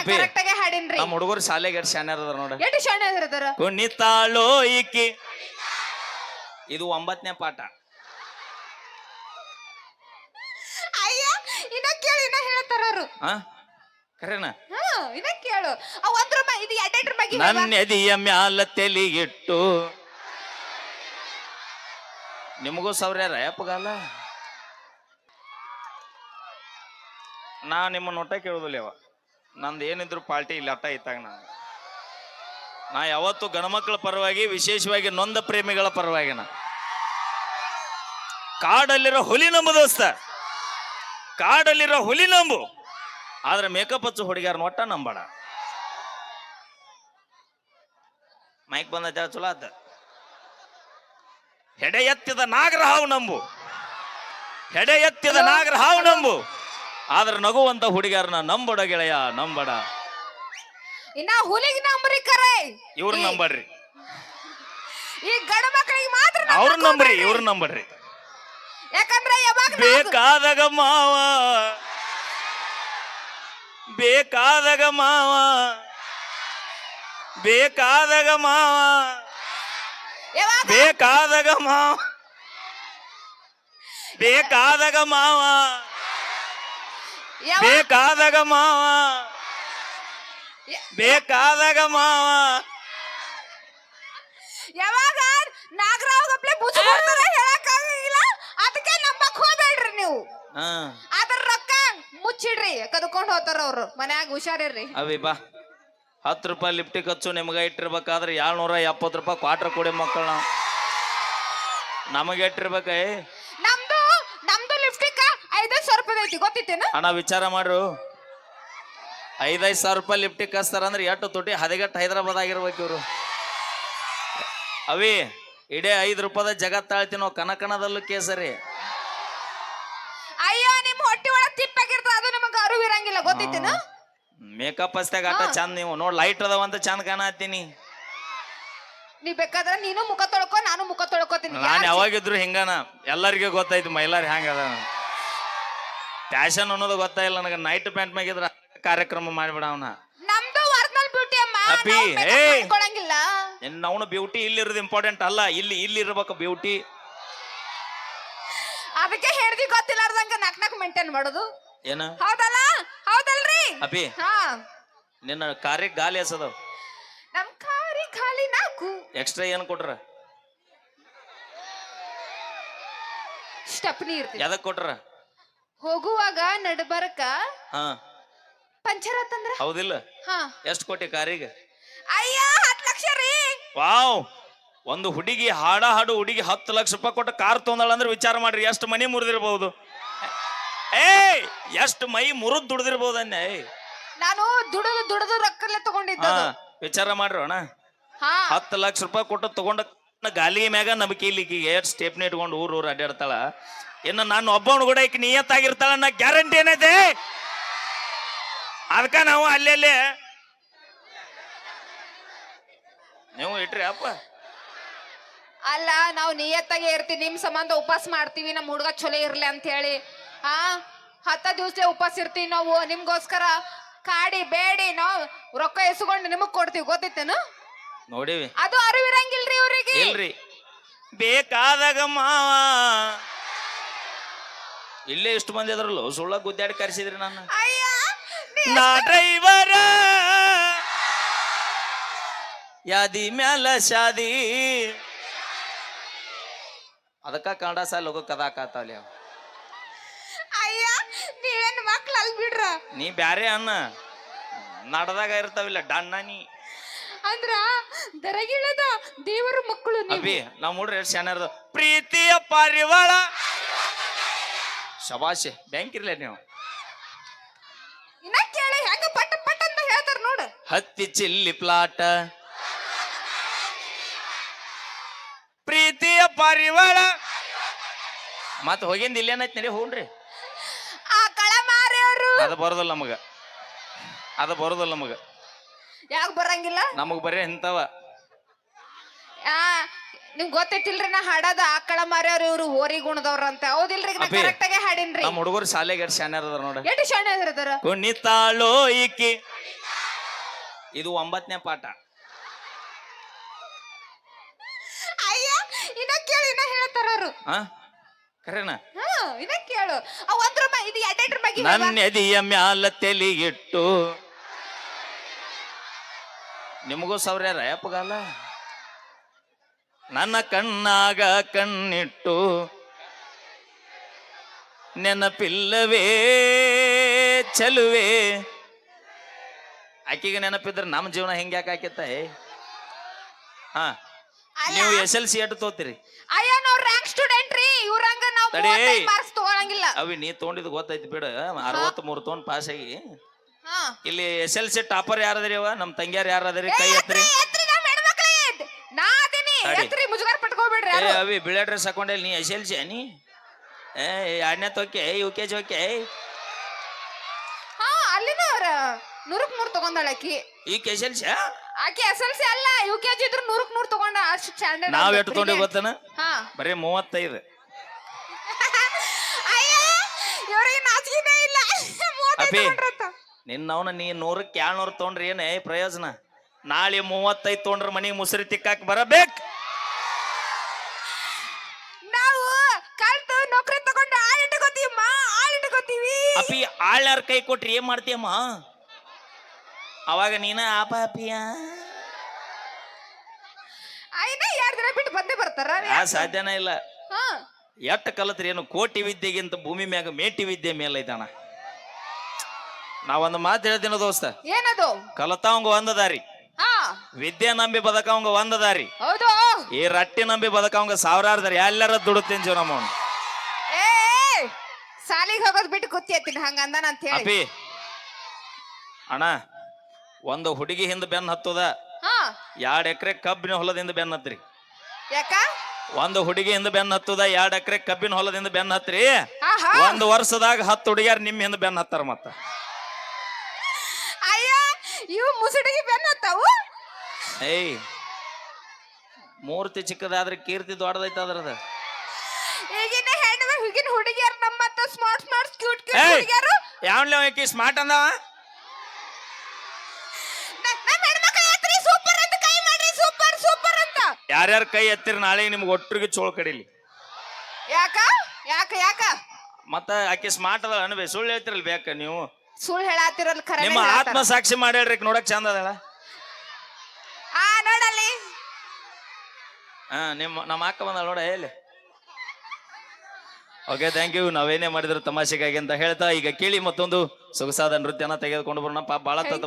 ಅಪ್ಪಿ. ಕರೆಕ್ಟ್ ಹಾಡಿನ್ರಿ. ನಮ್ಮ ಹುಡುಗರು ಶಾಲೆಗೆ ಎಷ್ಟು ಶಾನ್ಯಾರ ಅದಾರ ನೋಡ. ಎಷ್ಟು ಶಾಣೆ ಅದ್ರ ಕುಣಿತಾಳೋ ಈಕಿ. ಇದು ಒಂಬತ್ತನೇ ಪಾಠ. ಅಯ್ಯ ಇನ್ನ ಕೇಳು ಇನ್ನ ಹೇಳ್ತಾರ ಅವರು. ಹಾ ಕರೆನ? ಹಾ ಇನ್ನ ಕೇಳು. ಆ ಒಂದ್ರ ಮ ಇದು ಎರಡೆರಡ್ರ ಬಗ್ಗೆ ಹೇಳ್ಬಾ. ನನ್ನ ಎದಿಯ ಮ್ಯಾಲ ತೆಲಿ ಇಟ್ಟು ನಿಮಗೂ ಸೌರ್ಯಾರ ಯಪ್ಪಗಾಲ ನಾ ನಿಮ್ಮ ನೋಟ ಕೇಳುದಿಲ್ಲ ಯಾವ ನಂದು ಏನಿದ್ರು ಪಾರ್ಟಿ ಇಲ್ಲಿ ಅಟ್ಟ ಇತ್ತಾಗ ನಾನು ನಾ ಯಾವತ್ತು ಗಣಮಕ್ಕಳ ಪರವಾಗಿ, ವಿಶೇಷವಾಗಿ ನೊಂದ ಪ್ರೇಮಿಗಳ ಪರವಾಗಿ ನಾ. ಕಾಡಲ್ಲಿರೋ ಹುಲಿ ನಂಬು ದೋಸ್ತ. ಕಾಡಲ್ಲಿರೋ ಹುಲಿ ನಂಬು. ಆದ್ರೆ ಮೇಕಪ್ ಹಚ್ಚು ಹುಡುಗಿಯರ್ ಒಟ್ಟ ನಂಬಡ ಮೈಕ್ ಬಂದ ಚಲೋ ಆತ. ಹೆಡೆ ಎತ್ತಿದ ನಾಗರ ಹಾವು ನಂಬು. ಹೆಡೆ ಎತ್ತಿದ ನಾಗರ ಹಾವು ನಂಬು. ಆದ್ರೆ ನಗುವಂತ ಹುಡುಗಿಯರನ್ನ ನಂಬಡ ಗೆಳೆಯ ನಂಬಡ. ಇನ್ನ ಹುಲಿಗ್ ನಂಬ್ರಿ ಕರೆ. ಇವ್ರ ನಂಬಡ್ರಿ ಈ ಗಡ ಮಕ್ಕಳಿಗೆ ಮಾತ್ರ ನಂಬಕ್ ಅವ್ರ ನಂಬ್ರಿ ಹೋಗ್ಬೇಡ್ರಿ. ಇವ್ರ ನಂಬಡ್ರಿ ಯಾಕಂದ್ರೆ ಯಾವಾಗ ನಾವು- ಬೇಕಾದಾಗ ಮಾವ ಬೇಕಾದಾಗ ಮಾವ ಬೇಕಾದಾಗ ಮಾವ ಯಾವಾಗ? ಬೇಕಾದಾಗ ಮಾವ ಬೇಕಾದಾಗ ಮಾವ. ಬೇಕಾದಾಗ ಮಾವ. ಬೇಕಾದಾಗ ಮಾವ. ಯಾವಾಗ? ನಾಗರಾವ್ ಗಪ್ಲೆ ಬುಜು ಕೊಡ್ತಾರ ಹೇಳಕ್ ಆಗಂಗಿಲ್ಲ ಅದಕ್ಕೆ ನಂಬಕ್ ಹೋಗ್ಬೇಡ್ರಿ ನೀವು. ಹಾ. ಅದ್ರ ರೊಕ್ಕ ಮುಚ್ಚಿಡ್ರಿ ಕದ್ಕೊಂಡ್ ಹೋಗ್ತಾರ ಅವ್ರು. ಮನ್ಯಾಗ ಹುಷಾರಿರ್ರಿ. ಅವಿ ಬಾ. ಹತ್ತು ರೂಪಾಯಿ ಲಿಫ್ಟಿಗೆ ಖರ್ಚು ನಿಮ್ಗೆ ಇಟ್ಟಿರ್ಬೇಕಾದ್ರೆ ಏಳ್ನೂರ ಎಪ್ಪತ್ತು ರೂಪಾಯಿ ಕ್ವಾಟ್ರ್ ಕೊಡಿ ಮಕ್ಕಳನ್ನ. ನಮಗೆ ಇಟ್ಟಿರ್ಬೇಕ ಏ ಗೊತ್ತಿತ್ತೇನ? ಅಣ್ಣ ವಿಚಾರ ಮಾಡ್ರು. ಐದೈದು ಸಾವಿರ ರೂಪಾಯಿ ಲಿಫ್ಟಿಗೆ ಕಸ್ತಾರ ಅಂದ್ರೆ ಎಷ್ಟು ತುಟಿ ಹದಗೆಟ್ಟು ಹೈದರಾಬಾದ್ ಆಗಿರ್ಬೇಕು ಇವರು. ಅವಿ ಇಡೇ ಐದು ರೂಪಾಯಿದ ಜಗತ್ತಾಳ್ತಿ ನಾವು ಕನಕನದಲ್ಲೂ ಕೇಸರಿ. ಅಯ್ಯೋ ನಿಮ್ ಹೊಟ್ಟಿ ಒಳಗ್ ತಿಪ್ಪಾಗಿರ್ತದ. ಅದು ನಿಮಗೆ ಅರಿವು ಇರಂಗಿಲ್ಲ. ಗೊತ್ತಿತ್ತೇನ? ಮೇಕಪ್ ಅಷ್ಟೇ ಆಟ ಚಂದ ನೀವು. ನೋಡ್ ಲೈಟ್ ಅದಾವ ಅಂತ ಚಂದ ಕಾಣತ್ತೀನಿ. ನೀ ಬೇಕಾದ್ರೆ ನೀನು ಮುಖ ತೊಳ್ಕೊ ನಾನು ಮುಖ ತೊಳ್ಕೊತೀನಿ. ನಾನು ಯಾವಾಗಿದ್ರು ಹಿಂಗನ. ಎಲ್ಲರಿಗೂ ಗೊತ್ತಾಯ್ತು ಮೈಲಾರಿ ಹ್ಯಾಂಗದ ಫ್ಯಾಷನ್ ಅನ್ನೋದು ಗೊತ್ತಾಯಿಲ್ಲ ನನಗೆ. ನೈಟ್ ಪ್ಯಾಂಟ್ ಮ್ಯಾಗಿದ್ರ ಕಾರ್ಯಕ್ರಮ ಮಾಡಿಬಿಡ ಅವನ. ನಮ್ದು ಒರಿಜಿನಲ್ ಬ್ಯೂಟಿ ಅಮ್ಮ. ಅಪ್ಪಿ, ನಾವು makeup ಏಯ್. ಮಾಡ್ಕೊಳಂಗಿಲ್ಲ ಅವನು ಬ್ಯೂಟಿ ಇಲ್ಲಿರೋದು ಇಂಪಾರ್ಟೆಂಟ್ ಅಲ್ಲ. ಇಲ್ಲಿ ಇಲ್ಲಿ ಇರ್ಬೇಕು ಬ್ಯೂಟಿ ಅದಕ್ಕೆ ಹೇಳ್ದಿ ಗೊತ್ತಿಲ್ಲಾರ್ದಂಗ ನಕ್ ನಕ್ ಮೇಂಟೈನ್ ಮಾಡೋದು. ಏನ? ಹೌದಲ್ಲ? ಹೌದಲ್ರಿ? ಅಪಿ ಹಾ. ನಿನ್ನ ಕಾರ್ಯಕ್ಕೆ ಗಾಲಿ ಎಸದು ನಮ್ ಕಾರಿ ಖಾಲಿ ನಾಕು. ಎಕ್ಸ್ಟ್ರಾ ಏನು ಕೊಟ್ರ? ಸ್ಟೆಪ್ನಿ ಇರ್ತೀವಿ ಎದಕ್ ಕೊಟ್ರ? ಹೋಗುವಾಗ ನಡ್ಬರ್ಕ? ಹಾ. ಪಂಚರ್ ಆತಂದ್ರ ಹೌದಿಲ್ಲ. ಹಾ. ಎಷ್ಟು ಕೋಟಿ ಕಾರಿಗೆ? ಅಯ್ಯ ಹತ್ ಲಕ್ಷ ರೀ. ವಾವ್. ಒಂದು ಹುಡುಗಿ ಹಾಡ ಹಾಡು ಹುಡುಗಿ ಹತ್ತು ಲಕ್ಷ ರೂಪಾಯಿ ಕೊಟ್ಟು ಕಾರ್ ತೊಂದಳ ಅಂದ್ರೆ ವಿಚಾರ ಮಾಡ್ರಿ. ಎಷ್ಟು ಮನಿ ಮುರಿದಿರ್ಬಹುದು ಏಯ್ ಎಷ್ಟು ಮೈ ಮುರಿದ್ ದುಡ್ದಿರ್ಬೋದು ಅನ್ನ ಏಯ್. ನಾನು ದುಡಿದು ದುಡಿದು ರೊಕ್ಕಲ್ಲೇ ಹಾ ತಗೊಂಡಿದ್ದು ವಿಚಾರ ಮಾಡ್ರಿ ಅಣ್ಣ. ಹಾ. ಹತ್ತು ಲಕ್ಷ ರೂಪಾಯಿ ಕೊಟ್ಟು ತಗೊಂಡ ಗಾಲಿ ಮ್ಯಾಗ ನಂಬಿಕೆ ಇಲ್ಲಿಗೆ ಎಷ್ಟು ಸ್ಟೇಪ್ನ ಇಟ್ಕೊಂಡು ಊರು ಊರು ಅಡ್ಡಾಡ್ತಾಳ ಇನ್ನು ನಾನು ಒಬ್ಬವನು ಕೂಡ ಈಕೆ ನಿಯತ್ತಾಗಿರ್ತಾಳ ನಾ ಗ್ಯಾರಂಟಿ ಏನೈತೆ ಅದಕ್ಕ ನಾವು ಅಲ್ಲೆಲ್ಲೇ ನೀವು ಇಟ್ರಿ ಅಪ್ಪ. ಅಲ್ಲ ನಾವು ನಿಯತ್ತಾಗೆ ಇರ್ತೀವಿ ನಿಮ್ ಸಂಬಂಧ ಉಪವಾಸ ಮಾಡ್ತೀವಿ ನಮ್ಮ ಹುಡುಗ ಚಲೋ ಇರ್ಲಿ ಅಂತ ಹೇಳಿ. ಹಾ ಹತ್ತ ದಿವಸ ಉಪವಾಸ ಇರ್ತೀವಿ ನಾವು ನಿಮ್ಗೋಸ್ಕರ ಕಾಡಿ ಬೇಡಿ ನಾವು ರೊಕ್ಕ ಎಸ್ಕೊಂಡು ನಿಮಗ್ ಕೊಡ್ತೀವಿ ಗೊತ್ತಿತ್ತೇನು? ನೋಡಿವಿ. ಅದು ಅರಿವಿರಂಗಿಲ್ರಿ ಇವ್ರಿಗೆ. ಇಲ್ರಿ. ಬೇಕಾದಾಗ ಮಾವ ಇಲ್ಲೇ ಇಷ್ಟು ಮಂದಿ ಅದ್ರಲ್ಲ ಸುಳ್ಳ ಗುದ್ದಾಡಿ ಕರೆಸಿದ್ರಿ ನಾನು ನಾ ಡ್ರೈವರ. ಯಾದಿ ಮ್ಯಾಲ ಶಾದಿ. ಅದಕ್ಕ ಕನ್ನಡ ಸಾಲ ಹೋಗೋ ಕದಾಕಾತಾವಲಿ ಅವ. ಅಯ್ಯ ನೀವೇನ್ ಮಕ್ಳು ಅಲ್ಲಿ ಬಿಡ್ರ? ನೀ ಬ್ಯಾರೆ ಅನ್ನ. ನಡದಾಗ ಇರ್ತಾವಿಲ್ಲ ಡಣ್ಣ ನೀ. ಅಂದ್ರ ದರಗಿಳದ ದೇವರ ಮಕ್ಕಳು ನೀವು. ಅಭಿ ನಾವು ಮೂಡ್ರಿ ಎಷ್ಟು ಶಾನ್ಯಾರ್ದು ಪ್ರೀತಿಯ ಪಾರಿವಾಳ. ಶಬಾಷೆ ಬ್ಯಾಂಕ್ ಇರ್ಲ ನೀವು. ಇನ್ನ ಕೇಳಿ ಹೆಂಗ ಪಟ ಪಟ ಅಂತ ಹೇಳ್ತಾರ ನೋಡು. ಹತ್ತಿ ಚಿಲ್ಲಿ ಪ್ಲಾಟ. ಪ್ರೀತಿಯ ಪರಿವಾರ ಮತ್ ಹೋಗಿಂದ ಏನಾಯ್ತು ನಡಿ ಹೋಗ್ರಿ. ಆ ಕಳ ಮಾರಿಯವರು. ಅದು ಬರೋದಿಲ್ಲ ನಮಗ. ಅದು ಬರೋದಿಲ್ಲ ನಮಗ. ಯಾಕೆ ಬರಂಗಿಲ್ಲ? ನಮಗ್ ಬರೀ ಇಂಥವ. ಆ ನಿಮ್ಗ್ ಗೊತ್ತೈತಿಲ್ರಿ ನಾ ಹಾಡದ ಆಕಳ ಮಾರ್ಯಾರ ಇವ್ರು ಹೋರಿ ಗುಣದವ್ರ ಅಂತ. ಹೌದಿಲ್ರಿ ನಾ ಅಪ್ಪಿ, ಕರೆಕ್ಟ್ ಆಗಿ ಹಾಡಿನ್ರಿ. ನಮ್ಮ ಹುಡುಗರು ಶಾಲೆಗೆ ಎಷ್ಟು ಶಾನ್ಯಾರ ಅದಾರ ನೋಡ. ಎಷ್ಟು ಶಾಣೆ ಅದ್ರ ಕುಣಿತಾಳೋ ಈಕಿ ಇದು ಒಂಬತ್ತನೇ ಪಾಠ. ಅಯ್ಯ ಇನ್ನ ಕೇಳು ಇನ್ನ ಹೇಳ್ತಾರ ಅವ್ರು. ಆ? ಕರೆನಾ? ಹಾ ಇನ್ನ ಕೇಳು. ಅವ್ ಒಂದ್ರ ಮ ಇದು ಎರಡೆರಡ್ರ ಬಗ್ಗೆ ಹೇಳ. ನನ್ನ ಎದೆಯ ಮ್ಯಾಲ ತೆಲಿಗಿಟ್ಟು. ನಿಮಗೂ ಸೌರ್ಯಾರ ಯಪ್ಪಗಲ್ಲ ನನ್ನ ಕಣ್ಣಾಗ ಕಣ್ಣಿಟ್ಟು ನೆನಪಿಲ್ಲವೇ ಚಲುವೆ. ಆಕೆಗೆ ನೆನಪಿದ್ರೆ ನಮ್ಮ ಜೀವನ ಹೆಂಗ್ ಯಾಕೆ ಆಕೆತ್ತ ಹಾ. ನೀವು ಎಸ್ ಎಲ್ ಸಿ ಎಟ್ ತೋತಿರಿ. ಅಯ್ಯೋ ನಾವು ರ್ಯಾಂಕ್ ಸ್ಟೂಡೆಂಟ್ ರೀ. ಇವ್ರಂಗ ನಾವು ತಡಿ. ಮಾರ್ಕ್ಸ್ ತಗೊಳಂಗಿಲ್ಲ. ಅವಿ ನೀ ತೊಗೊಂಡಿದ್ದು ಗೊತ್ತೈತಿ ಬಿಡ. ಅರವತ್ತ್ ಮೂರು ತೊಗೊಂಡ್ ಪಾಸ್ ಆಗಿ. ಹಾ. ಇಲ್ಲಿ ಎಸ್ ಎಲ್ ಸಿ ಟಾಪರ್ ಯಾರದ್ರಿ ಅವ? ನಮ್ ತಂಗ್ಯಾರ ಯಾರದ್ರಿ? ಕೈ ಎತ್ರಿ ಎತ್ರಿ, ನಾವ್ ಹೆಣ್ಮಕ್ಳೇ. ನಾ ಎತ್ರಿ ಮುಜುಗರ ಪಟ್ಕೋಬೇಡ್ರಿ ಏ ಯಾರು? ಅವಿ ಬಿಳೆ ಡ್ರೆಸ್ ಹಾಕೊಂಡೆ ನೀ? ಎಸ್ ಎಲ್ ಸಿ ನೀ? ಏ ಎರಡನೇ ತೊಕೆ ಯು ಕೆ ಜಿ ಓಕೆ ಹಾ ಅಲ್ಲಿನ ಅವ್ರ ನೂರಕ್ ನೂರ್ ತಗೊಂಡಾಳ ಆಕಿ. ಈ ಎಸ್ ಎಲ್ ಸಿ ಆಕಿ ಎಸ್ ಎಲ್ ಸಿ ಅಲ್ಲ ಯು ಕೆ ಜಿ ಇದ್ರು ನೂರಕ್ ನೂರ್ ತಗೊಂಡ ಅಷ್ಟು ಸ್ಟ್ಯಾಂಡರ್ಡ್ ನಾವ್ ಎಷ್ಟು ತೊಗೊಂಡಿ ಗೊತ್ತನ? ಹಾ. ಬರೀ ಮೂವತ್ತೈದು. ಅಯ್ಯ ಇವ್ರಿಗೆ ನಾಚಿಕೆನೇ ಇಲ್ಲ. ಮೂವತ್ತೈದು ಅಪ್ಪಿ. ತಗೊಂಡ್ರಂತ. ನಿನ್ನವನ ನೀ ನೂರಕ್ಕೆ ಏಳ್ನೂರು ತೊಗೊಂಡ್ರಿ ಏನೇ ಪ್ರಯೋಜನ? ನಾಳೆ ಮೂವತ್ತೈದು ತೊಗೊಂಡ್ರೆ ಮನೆಗೆ ಮುಸುರಿ ತಿಕ್ಕಾಕ್ ಬರಬೇಕು? ಅಪ್ಪಿ ಆಳ್ಯಾರ ಕೈ ಕೊಟ್ರಿ ಏನ್ ಮಾಡ್ತೀಯಮ್ಮ ಅವಾಗ ನೀನ ಆಪ ಅಪ್ಪಿಯ? ಎರಡ್ ದಿನ ಬಿಟ್ಟು ಬಂದೇ ಬರ್ತಾರ ಆ ಸಾಧ್ಯನೇ ಇಲ್ಲ. ಹಾ. ಎಟ್ಟ ಕಲತ್ರಿ ಏನು ಕೋಟಿ ವಿದ್ಯೆಗಿಂತ ಭೂಮಿ ಮ್ಯಾಗ ಮೇಟಿ ವಿದ್ಯೆ ಮೇಲೈತಣ ನಾವೊಂದು ಮಾತು ಹೇಳ್ತೀನ ದೋಸ್ತ. ಏನದು? ಕಲತಾವಂಗ ಒಂದ ದಾರಿ. ಹಾ. ವಿದ್ಯೆ ನಂಬಿ ಬದಕವಂಗ ಒಂದದಾರಿ ಹೌದು. ಈ ರಟ್ಟಿ ನಂಬಿ ಬದಕವಂಗ ಸಾವಿರಾರು ದಾರಿ. ಎಲ್ಲರ ದುಡುತ್ತೇನೆ ಜೀವನ ಸಾಲಿಗೆ ಹೋಗೋದ್ ಬಿಟ್ಟು ಗೊತ್ತಿತ್ತೀನಿ ಹಂಗಂದ ಅಂತ ಹೇಳಿ. ಅಪಿ ಅಣ್ಣ ಒಂದು ಹುಡುಗಿ ಹಿಂದ ಬೆನ್ ಹತ್ತದ. ಹಾ. ಎರಡ್ ಎಕರೆ ಕಬ್ಬಿನ ಹೊಲದಿಂದ ಬೆನ್ ಹತ್ರಿ. ಯಾಕ? ಒಂದು ಹುಡುಗಿ ಹಿಂದ ಬೆನ್ ಹತ್ತದ ಎರಡ್ ಎಕರೆ ಕಬ್ಬಿನ ಹೊಲದಿಂದ ಬೆನ್ ಹತ್ರಿ. ಆಹಾ. ಒಂದು ವರ್ಷದಾಗ ಹತ್ತು ಹುಡುಗಿಯರ್ ನಿಮ್ ಹಿಂದ ಬೆನ್ ಹತ್ತಾರ ಮತ್ತ. ಅಯ್ಯ ಇವು ಮುಸುಡಿಗೆ ಬೆನ್ನತ್ತಾವು ಏಯ್ ಮೂರ್ತಿ ಚಿಕ್ಕದಾದ್ರೆ ಕೀರ್ತಿ ದೊಡ್ಡದೈತೆ ಅದ್ರದ ಈಗಿನ ಹೆಣ್ಣು ಈಗಿನ ಹುಡುಗಿಯರು ನಮ್ಮತ್ತ ಸ್ಮಾರ್ಟ್ ಸ್ಮಾರ್ಟ್ ಕ್ಯೂಟ್ ಕ್ಯೂಟ್ ಏಯ್! ಹುಡುಗಿಯರು? ಯಾವನ್ಲೆ ಆಕಿ ಸ್ಮಾರ್ಟ್ ಅಂದವ? ನಮ್ಮ ಹೆಣ್ಮಕ್ಳು ಎತ್ರಿ ಸೂಪರ್ ಅಂತ ಕೈ ಮಾಡ್ರಿ ಸೂಪರ್ ಸೂಪರ್ ಅಂತ. ಯಾರ್ಯಾರ ಕೈ ಎತ್ತಿರ ನಾಳೆ ನಿಮ್ಗೆ ಒಟ್ಟಿಗೆ ಚೋಳ್ ಕಡಿಲಿ. ಯಾಕ? ಯಾಕ ಯಾಕ? ಮತ್ತ ಆಕಿ ಸ್ಮಾರ್ಟ್ ಅದ ಅನ್ಬೇ ಸುಳ್ಳು ಹೇಳ್ತಿರಲ್ ಬೇಕ ನೀವು? ಸುಳ್ಳು ಹೇಳಾತಿರಲ್ ಖರೆ ನಿಮ್ಮ ಆತ್ಮ ಸಾಕ್ಷಿ ಮಾಡಿ ಹೇಳ್ರಿ ಈಕಿ ನೋಡಕ್ ಚಂದ ಅದಲ್ಲ ಆ ನೋಡಲ್ಲಿ. ಹಾ ನಿಮ್ಮ ನಮ್ಮ ಅಕ್ಕ ಬಂದ ನೋಡ ಹೇಳಿ ಓಕೆ ಥ್ಯಾಂಕ್ ಯು ನಾವೇನೇ ಮಾಡಿದ್ರು ತಮಾಷೆಗಾಗಿ ಅಂತ ಹೇಳ್ತಾ ಈಗ ಕೇಳಿ ಮತ್ತೊಂದು ಸೊಗಸಾದ ನೃತ್ಯನ ತೆಗೆದುಕೊಂಡು ಬರೋಣ. ಪಾಪ ಬಹಳ ತತ್ತ